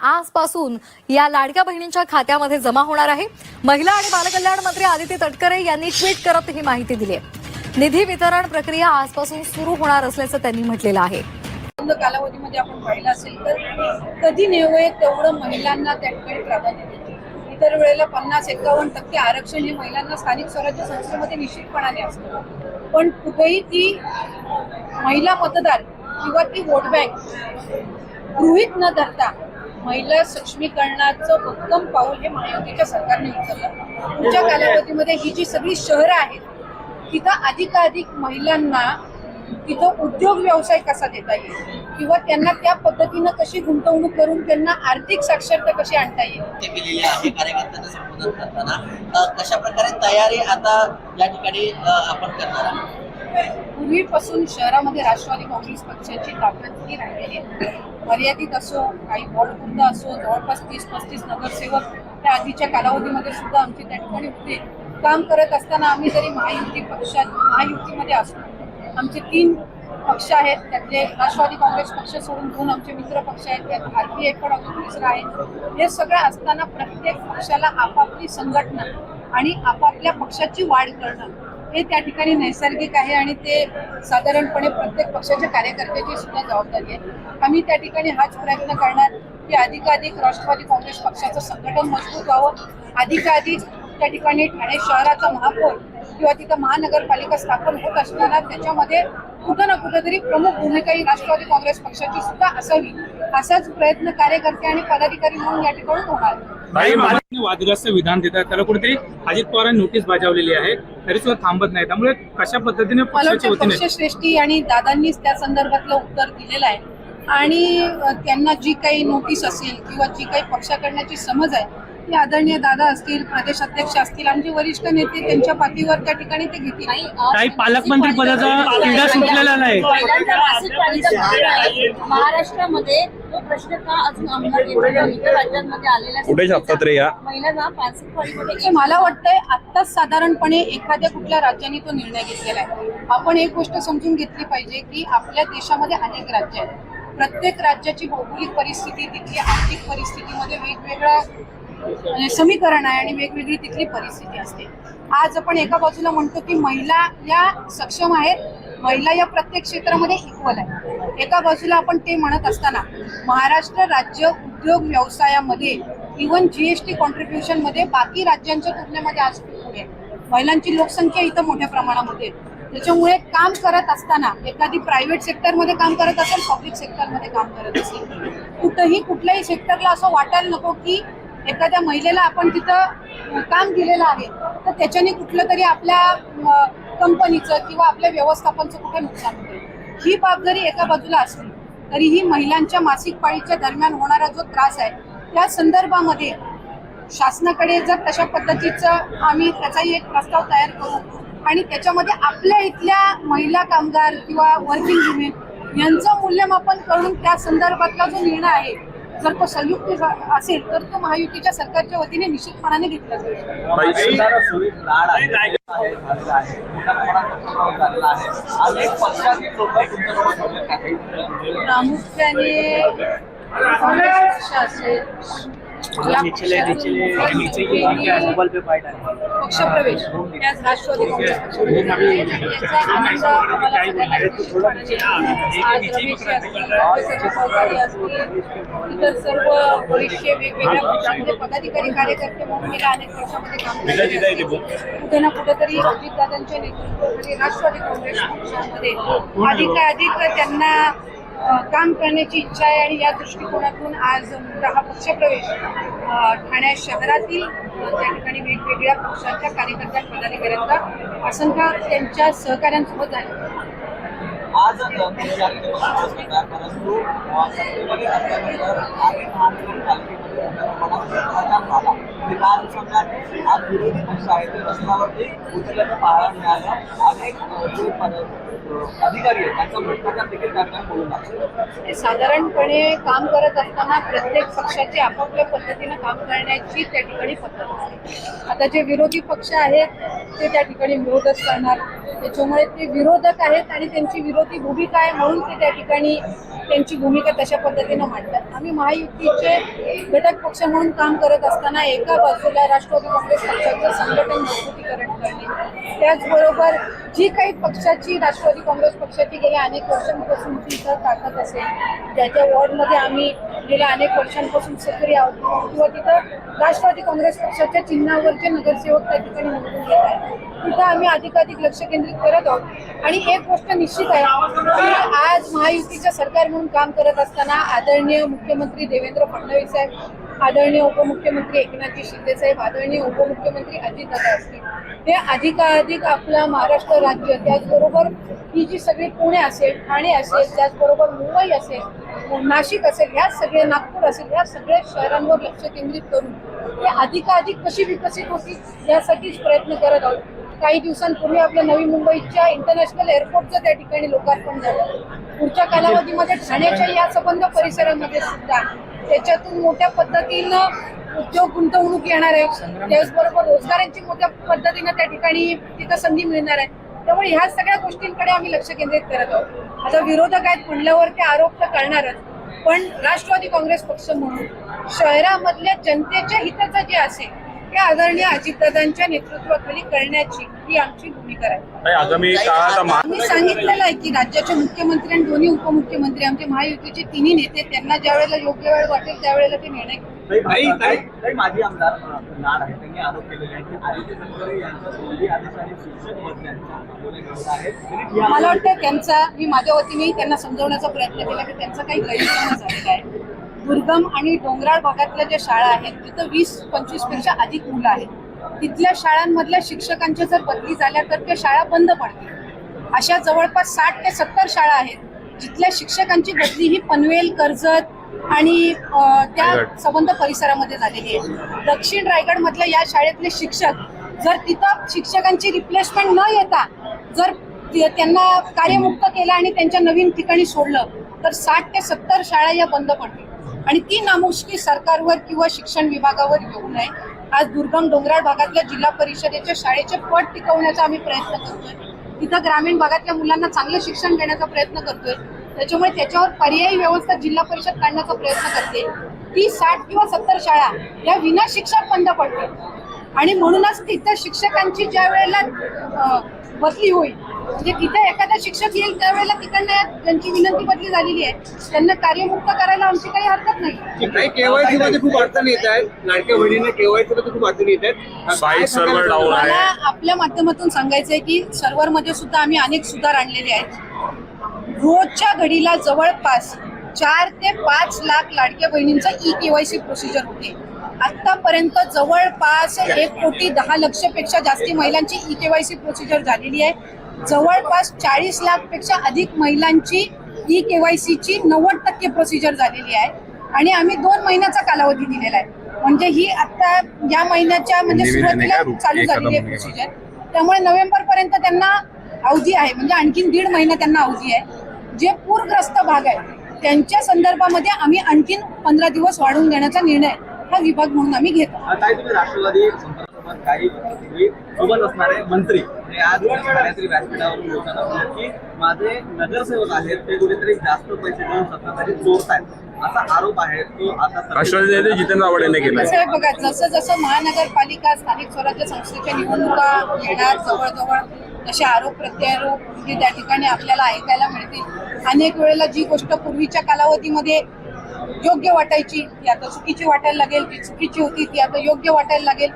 आजपासून या लाडक्या बहिणींच्या खात्यामध्ये जमा होणार आहे. महिला आणि बालकल्याण मंत्री आदिती तटकरे यांनी ट्विट करत ही माहिती दिली आहे. निधी वितरण प्रक्रिया आजपासून सुरू होणार असल्याचं त्यांनी म्हटलेलं आहे. कालावधीमध्ये आपण पाहिलं असेल तर कधी नेवळे तेवढं महिलांना त्या प्राधान्य देते इतर वेळेला पन्नास एकावन्न टक्के आरक्षण हे महिलांना स्थानिक स्वराज्य संस्थेमध्ये निश्चितपणाने असतं. पण कुठेही ती महिला मतदार किंवा ती वोट बँक गृहित न धरता महिला सक्षमीकरणाचं उत्तम पाऊल हे महायुतीच्या सरकारने उचललं. पुढच्या कालावधीमध्ये ही जी सगळी शहरं आहेत तिथं अधिकाधिक महिलांना तिथं उद्योग व्यवसाय कसा देता येईल? किंवा त्यांना त्या पद्धतीनं कशी गुंतवणूक करून त्यांना आर्थिक साक्षरता कशी आणता येईल? आहे कार्यकर्त्यांना संबोधन करताना कशा प्रकारे तयारी आता या ठिकाणी आपण करणार आहोत? पूर्वीपासून शहरामध्ये राष्ट्रवादी काँग्रेस पक्षाची ताकद ही राहिलेली आहे. मर्यादित असो काही वॉर्डपुरता असो जवळपास तीस पस्तीस नगरसेवक त्या आधीच्या कालावधीमध्ये सुद्धा आमचे त्या ठिकाणी होते. काम करत असताना आम्ही जरी महायुती पक्षात महायुतीमध्ये असतो आमचे तीन पक्ष आहेत त्यातले राष्ट्रवादी काँग्रेस पक्ष सोडून दोन आमचे मित्र पक्ष आहेत त्यात भारतीय पण अजून दुसरा आहे. हे सगळं असताना प्रत्येक पक्षाला आपापली संघटना आणि आपापल्या पक्षाची वाढ करणं हे त्या ठिकाणी नैसर्गिक आहे आणि ते साधारणपणे प्रत्येक पक्षाच्या कार्यकर्त्याची सुद्धा जबाबदारी आहे. आम्ही त्या ठिकाणी हाच प्रयत्न करणार की अधिकाधिक राष्ट्रवादी काँग्रेस पक्षाचं संघटन मजबूत व्हावं. अधिकाधिक त्या ठिकाणी ठाणे शहराचा महापौर किंवा तिथं महानगरपालिका स्थापन होत असताना त्याच्यामध्ये कुठं ना कुठंतरी प्रमुख भूमिका ही राष्ट्रवादी काँग्रेस पक्षाची सुद्धा असावी असाच प्रयत्न कार्यकर्ते आणि पदाधिकारी म्हणून या ठिकाणी होणार. वादग्रस्त विधान देतात त्याला कुठेतरी अजित पवारांनी नोटीस बजावलेली आहे. तरी सुद्धा थांबत नाही. त्यामुळे कशा पद्धतीने पक्षश्रेष्ठी आणि दादांनीच त्या संदर्भातलं उत्तर दिलेलं आहे. आणि त्यांना जी काही नोटीस असेल किंवा जी काही पक्षाकडण्याची समज आहे ती आदरणीय दादा असतील प्रदेश अध्यक्ष असतील आमचे वरिष्ठ नेते त्यांच्या पाठीवर त्या ठिकाणी ते घेतील काही पालकमंत्री पदाचा क्रीडा सुटलेला नाही. महाराष्ट्रामध्ये तो प्रश्न का अजून राज्यांमध्ये या? महिलांना म्हणजे मला वाटतंय आत्ताच साधारणपणे एखाद्या कुठल्या राज्याने तो निर्णय घेतलेला आहे आपण एक गोष्ट समजून घेतली पाहिजे की आपल्या देशामध्ये अनेक राज्य आहेत प्रत्येक राज्याची भौगोलिक परिस्थिती तिथली आर्थिक परिस्थितीमध्ये वेगवेगळं म्हणजे म्हणजे समीकरण आहे आणि वेगवेगळी तिथली परिस्थिती असते. आज आपण एका बाजूला म्हणतो की महिला या सक्षम आहेत महिला या प्रत्येक क्षेत्रामध्ये इक्वल आहे एका बाजूला आपण ते म्हणत असताना महाराष्ट्र राज्य उद्योग व्यवसायामध्ये इव्हन जीएसटी कॉन्ट्रीब्युशनमध्ये बाकी राज्यांच्या तुलनेमध्ये आज पुढे महिलांची लोकसंख्या इथं मोठ्या प्रमाणामध्ये त्याच्यामुळे काम करत असताना एखादी प्रायव्हेट सेक्टरमध्ये काम करत असेल पब्लिक सेक्टरमध्ये काम करत असेल. कुठंही कुठल्याही सेक्टरला असं वाटायला नको की एखाद्या महिलेला आपण तिथं काम दिलेलं आहे तर त्याच्याने कुठलं तरी आपल्या कंपनीचं किंवा आपल्या व्यवस्थापनचं कुठे नुकसान होते ही बाब जरी एका बाजूला असली तरीही महिलांच्या मासिक पाळीच्या दरम्यान होणारा जो त्रास आहे त्या संदर्भामध्ये शासनाकडे जर तशा पद्धतीचं आम्ही त्याचाही एक प्रस्ताव तयार करू आणि त्याच्यामध्ये आपल्या इथल्या महिला कामगार किंवा वर्किंग वुमेन यांचं मूल्यमापन करून त्या संदर्भातला जो निर्णय आहे जर तो संयुक्त असेल तर तो महायुतीच्या सरकारच्या वतीने निश्चितपणाने घेतला जाईल. प्रामुख्याने काँग्रेस पक्ष असेल पक्षप्रवेश राष्ट्रवादी आम्हाला सगळ्यांना निश्चितपणाने आहे. अभ्यासाचे सहकारी असतील इतर सर्व बरेचसे वेगवेगळ्या पक्षामध्ये पदाधिकारी कार्यकर्ते म्हणून गेल्या अनेक वर्षामध्ये काम. कुठे ना कुठेतरी अजितदादांच्या नेतृत्वाखाली राष्ट्रवादी काँग्रेस पक्षामध्ये अधिकाधिक त्यांना काम करण्याची इच्छा आहे आणि या दृष्टिकोनातून आज हा पक्षप्रवेश ठाणे शहरातील त्या ठिकाणी वेगवेगळ्या पक्षाच्या कार्यकर्त्या पदाधिकाऱ्यांचा असंख्य त्यांच्या सहकाऱ्यांसोबत झाले. आज परंतु विधान संघात आज विरोधी पक्ष आहे ते रस्त्यावरती उतरल्याचं पाहायला मिळालं अनेक अधिकारी आहेत त्यांचा भ्रष्टाचार देखील त्या ठिकाणी बोलू लागला साधारणपणे काम करत असताना प्रत्येक पक्षाची आपापल्या पद्धतीनं काम करण्याची त्या ठिकाणी पद्धत असते आता जे विरोधी पक्ष आहेत ते त्या ठिकाणी विरोधच करणार. त्याच्यामुळे ते विरोधक आहेत आणि त्यांची विरोधी भूमिका आहे म्हणून ते त्या ठिकाणी त्यांची भूमिका तशा पद्धतीनं मांडतात. आम्ही महायुतीचे घटक पक्ष म्हणून काम करत असताना एका बाजूला राष्ट्रवादी काँग्रेस पक्षाचं संघटन मजबूतीकरण करणे त्याचबरोबर जी काही पक्षाची राष्ट्रवादी काँग्रेस पक्षाची गेल्या अनेक वर्षांपासूनची इथं ताकद असेल ज्याच्या वॉर्डमध्ये आम्ही गेल्या अनेक वर्षांपासून सक्रिय आहोत किंवा तिथं राष्ट्रवादी काँग्रेस पक्षाच्या चिन्हावरचे नगरसेवक त्या ठिकाणी निवडून येत आहेत आम्ही अधिकाधिक लक्ष केंद्रित करत आहोत. आणि एक गोष्ट निश्चित आहे की आज महायुतीच्या सरकार म्हणून काम करत असताना आदरणीय मुख्यमंत्री देवेंद्र फडणवीस साहेब आदरणीय उपमुख्यमंत्री एकनाथजी शिंदे साहेब आदरणीय उपमुख्यमंत्री अजितदादा असतील हे अधिकाधिक आपलं महाराष्ट्र राज्य त्याचबरोबर ही जी सगळी पुणे असेल ठाणे असेल त्याचबरोबर मुंबई असेल नाशिक असेल ह्या सगळे नागपूर असेल ह्या सगळ्या शहरांवर लक्ष केंद्रित करून ते अधिकाधिक कशी विकसित होतील यासाठीच प्रयत्न करत आहोत. काही दिवसांपूर्वी आपल्या नवी मुंबईच्या इंटरनॅशनल एअरपोर्टचं त्या ठिकाणी लोकार्पण झालं. पुढच्या कालावधीमध्ये ठाण्याच्या या संबंध परिसरामध्ये सुद्धा त्याच्यातून मोठ्या पद्धतीनं उद्योग गुंतवणूक येणार आहे. त्याचबरोबर रोजगारांची मोठ्या पद्धतीनं त्या ठिकाणी तिथं संधी मिळणार आहे. त्यामुळे ह्या सगळ्या गोष्टींकडे आम्ही लक्ष केंद्रित करत आहोत. आता विरोधक आहेत म्हणल्यावर ते आरोप तर करणारच. पण राष्ट्रवादी काँग्रेस पक्ष म्हणून शहरामधल्या जनतेच्या हिताचं जे असेल ते आदरणीय अजितदादांच्या नेतृत्वाखाली करण्याची ही आमची भूमिका आहे. आगामी काळात सांगितलेलं आहे की राज्याचे मुख्यमंत्री आणि दोन्ही उपमुख्यमंत्री आमचे महायुतीचे तिन्ही नेते त्यांना ज्या वेळेला योग्य वेळ वाटेल त्यावेळेला ते निर्णय घेतील. काही काही काही माजी आमदार नाड आहेत त्यांनी आरोप केलेले आहेत की आदित्य तटकरे यांच्या तोंडी आदेशाने शिक्षक बदल्यांच्या आंदोलन करत आहेत तरी मला वाटतं त्यांचा मी माझ्या वतीने त्यांना समजवण्याचा प्रयत्न केला की त्यांचा काही गैरसमज झालेला आहे. दुर्गम आणि डोंगराळ भागातल्या ज्या शाळा आहेत तिथं वीस पंचवीसपेक्षा अधिक मुलं आहेत. तिथल्या शाळांमधल्या शिक्षकांच्या जर बदली झाल्या तर त्या शाळा बंद पडतील. अशा जवळपास साठ ते सत्तर शाळा आहेत जिथल्या शिक्षकांची बदली ही पनवेल कर्जत आणि त्या संबंध परिसरामध्ये झालेली आहे. दक्षिण रायगड मधल्या या शाळेतले शिक्षक जर तिथं शिक्षकांची रिप्लेसमेंट न येता जर त्यांना कार्यमुक्त केलं आणि त्यांच्या नवीन ठिकाणी सोडलं तर साठ ते सत्तर शाळा या बंद पडतील. आणि ती नामुष्की सरकारवर किंवा शिक्षण विभागावर येऊ नये. आज दुर्गम डोंगराळ भागातल्या जिल्हा परिषदेच्या शाळेचे पट टिकवण्याचा आम्ही प्रयत्न करतोय. तिथं ग्रामीण भागातल्या मुलांना चांगलं शिक्षण देण्याचा प्रयत्न करतोय. त्याच्यामुळे त्याच्यावर पर्यायी व्यवस्था जिल्हा परिषद काढण्याचा प्रयत्न करते. ती साठ किंवा सत्तर शाळा या विना शिक्षक बंद पडते आणि म्हणूनच तिथं शिक्षकांची ज्या वेळेला बसली बदली होईल म्हणजे तिथे एखादा शिक्षक येईल त्यावेळेला तिकडनं त्यांची विनंती बदली झालेली आहे. त्यांना कार्यमुक्त करायला आमची काही हरकत नाही. काही केवायसी मध्ये खूप अडचणी येत आहेत. लाडक्या बहिणीने केवायसी मध्ये खूप अडचणी येत आहेत. साईट सर्व्हर डाऊन आहे. मला आपल्या माध्यमातून सांगायचंय की सर्व्हरमध्ये सुद्धा आम्ही अनेक सुधार आणलेले आहेत. रोजच्या घडीला जवळपास चार ते पाच लाख लाडक्या बहिणींचा ई केवायसी प्रोसिजर होते. आतापर्यंत जवळपास एक कोटी दहा लक्षपेक्षा जास्ती महिलांची ई केवायसी प्रोसिजर झालेली आहे. जवळपास चाळीस लाखपेक्षा अधिक महिलांची ई केवायसीची नव्वद टक्के प्रोसिजर झालेली आहे. आणि आम्ही दोन महिन्याचा कालावधी दिलेला आहे. म्हणजे ही आता या महिन्याच्या म्हणजे सुरुवातीला का? चालू झालेली आहे. प्रोसिजर त्यामुळे नोव्हेंबर पर्यंत त्यांना अवधी आहे. म्हणजे आणखीन दीड महिना त्यांना अवधी आहे. जे पूरग्रस्त भाग आहे त्यांच्या संदर्भामध्ये आम्ही आणखीन पंधरा दिवस वाढवून देण्याचा निर्णय हा विभाग म्हणून आम्ही घेतो. काही सोबत असणारे मंत्री आणि आज व्यासपीठावरून बोलताना की माझे नगरसेवक आहेत ते कुठेतरी जास्त पैसे देऊन सत्ताधारी चोरतायत. असा आरोप आहे तो आता राष्ट्रवादी जितेंद्र आव्हाड यांनी केलाय. कसं आहे बघा जसं जसं महानगरपालिका स्थानिक स्वराज्य संस्थेच्या निवडणुका येणार जवळजवळ तसे आरोप प्रत्यारोप हे त्या ठिकाणी आपल्याला ऐकायला मिळतील. अनेक वेळेला जी गोष्ट पूर्वीच्या कालावधीमध्ये योग्य वाटायची ती आता चुकीची वाटायला लागेल जी चुकीची होती ती आता योग्य वाटायला लागेल.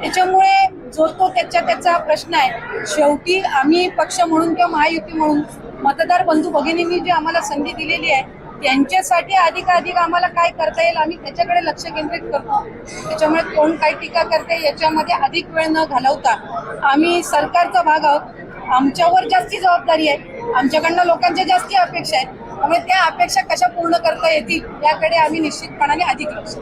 त्याच्यामुळे जो तो त्याच्या त्याचा प्रश्न आहे. शेवटी आम्ही पक्ष म्हणून किंवा महायुती म्हणून मतदार बंधू भगिनींनी जी आम्हाला संधी दिलेली आहे त्यांच्यासाठी अधिकाधिक आम्हाला काय करता येईल आम्ही त्याच्याकडे लक्ष केंद्रित करतो. त्याच्यामुळे कोण काय टीका करते याच्यामध्ये अधिक वेळ न घालवता आम्ही सरकारचा भाग आहोत. आमच्यावर जास्ती जबाबदारी आहे. आमच्याकडनं लोकांच्या जास्ती अपेक्षा आहेत. त्यामुळे त्या अपेक्षा कशा पूर्ण करता येतील याकडे आम्ही निश्चितपणाने अधिक लक्ष